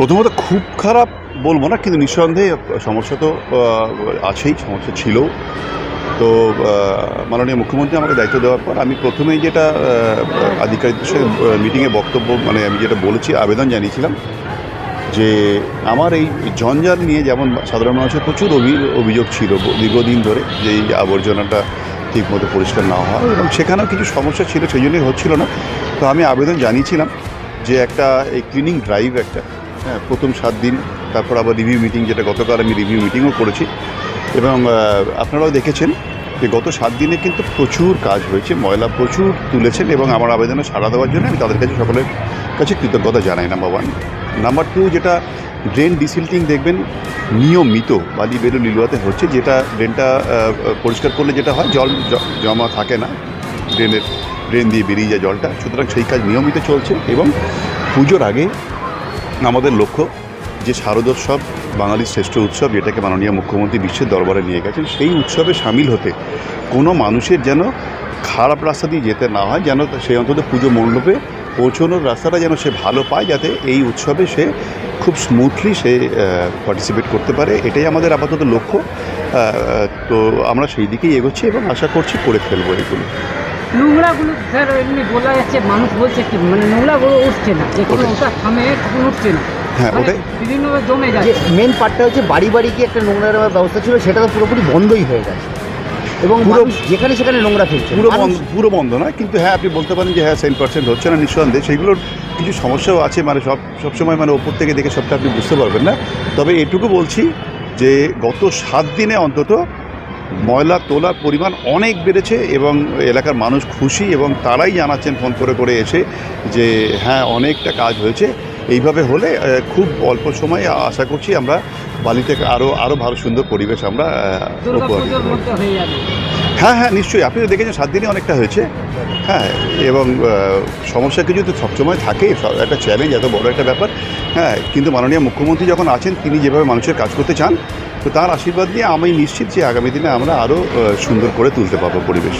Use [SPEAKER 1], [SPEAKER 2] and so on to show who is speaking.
[SPEAKER 1] প্রথমত খুব খারাপ বলব না, কিন্তু নিঃসন্দেহে সমস্যা তো আছেই, সমস্যা ছিল তো মাননীয় মুখ্যমন্ত্রী আমাকে দায়িত্ব দেওয়ার পর আমি প্রথমেই যেটা আধিকারিকদের সাথে মিটিংয়ে বক্তব্য মানে আমি যেটা বলেছি, আবেদন জানিয়েছিলাম যে আমার এই জঞ্জাল নিয়ে যেমন সাধারণ মানুষের প্রচুর অভি- অভিযোগ ছিল দীর্ঘদিন ধরে যে এই আবর্জনাটা ঠিকমতো পরিষ্কার না হওয়া এবং সেখানেও কিছু সমস্যা ছিল, সেই জন্যই হচ্ছিল না। তো আমি আবেদন জানিয়েছিলাম যে একটা, এই ক্লিনিং ড্রাইভ একটা হ্যাঁ প্রথম সাত দিন, তারপর আবার রিভিউ মিটিং যেটা গতকাল আমি রিভিউ মিটিংও করেছি। এবং আপনারাও দেখেছেন যে গত সাত দিনে কিন্তু প্রচুর কাজ হয়েছে, ময়লা প্রচুর তুলেছেন এবং আমার আবেদনে সাড়া দেওয়ার জন্য আমি তাদের কাছে সকলের কাছে কৃতজ্ঞতা জানাই নাম্বার ওয়ান নাম্বার টু যেটা ড্রেন ডিসিল্টিং দেখবেন, নিয়মিত বালি বেরো লিলুয়াতে হচ্ছে, যেটা ড্রেনটা পরিষ্কার করলে যেটা হয়, জল জমা থাকে না ড্রেনের ড্রেন দিয়ে বেরিয়ে যায় জলটা। সুতরাং সেই কাজ নিয়মিত চলছে এবং পুজোর আগে আমাদের লক্ষ্য যে শারদোৎসব বাঙালির শ্রেষ্ঠ উৎসব, যেটাকে মাননীয় মুখ্যমন্ত্রী বিশ্বের দরবারে নিয়ে গেছেন, সেই উৎসবে সামিল হতে কোনো মানুষের যেন খারাপ রাস্তা দিয়ে যেতে না হয়, যেন সে অন্তত পুজো মণ্ডপে পৌঁছানোর রাস্তাটা যেন সে ভালো পায়, যাতে এই উৎসবে সে খুব স্মুথলি সে পার্টিসিপেট করতে পারে। এটাই আমাদের আপাতত লক্ষ্য। তো আমরা সেই দিকেই এগোচ্ছি এবং আশা করছি করে ফেলব এগুলো।
[SPEAKER 2] নোংরাগুলো স্যার এমনি বলা যাচ্ছে মানুষ বলছে কি মানে নোংরাগুলো উঠছে না। যে কোনো ওটা থামে তখন উঠছে না।
[SPEAKER 1] হ্যাঁ,
[SPEAKER 2] মানে
[SPEAKER 1] ওটাই।
[SPEAKER 2] বিভিন্নভাবে জমে
[SPEAKER 3] যে
[SPEAKER 2] যাচ্ছে
[SPEAKER 3] মেন পার্টটা হচ্ছে বাড়ি বাড়ি কি একটা নোংরা নেওয়ার ব্যবস্থা ছিল সেটা তো পুরোপুরি বন্ধই হয়ে গেছে। এবং
[SPEAKER 1] পুরো-
[SPEAKER 3] যেখানে সেখানে নোংরা ফেলছে।
[SPEAKER 1] পুরো বন্ধ পুরো বন্ধ নয় কিন্তু হ্যাঁ আপনি বলতে পারেন যে হ্যাঁ সেন পার্সেন্ট হচ্ছে না নিঃসন্দেহে। সেইগুলোর কিছু সমস্যাও আছে মানে সব সবসময় মানে ওপর থেকে দেখে সবটা আপনি বুঝতে পারবেন না। তবে এটুকু বলছি যে গত সাত দিনে অন্তত ময়লা তোলার পরিমাণ অনেক বেড়েছে এবং এলাকার মানুষ খুশি এবং তারাই জানাচ্ছেন ফোন করে করে এসে যে হ্যাঁ অনেকটা কাজ হয়েছে। এইভাবে হলে খুব অল্প সময়ে আশা করছি আমরা বালিতে আরও আরও ভালো সুন্দর পরিবেশ আমরা উপহার
[SPEAKER 2] হয়ে
[SPEAKER 1] হ্যাঁ হ্যাঁ নিশ্চয়ই। আপনি তো দেখেছেন, সাত দিনে অনেকটা হয়েছে। হ্যাঁ এবং সমস্যা কিছু তো সবসময় থাকে একটা চ্যালেঞ্জ এত বড় একটা ব্যাপার। হ্যাঁ কিন্তু মাননীয় মুখ্যমন্ত্রী যখন আছেন, তিনি যেভাবে মানুষের কাজ করতে চান, তো তার আশীর্বাদ নিয়ে আমি নিশ্চিত যে আগামী দিনে আমরা আরও সুন্দর করে তুলতে পারব পরিবেশ।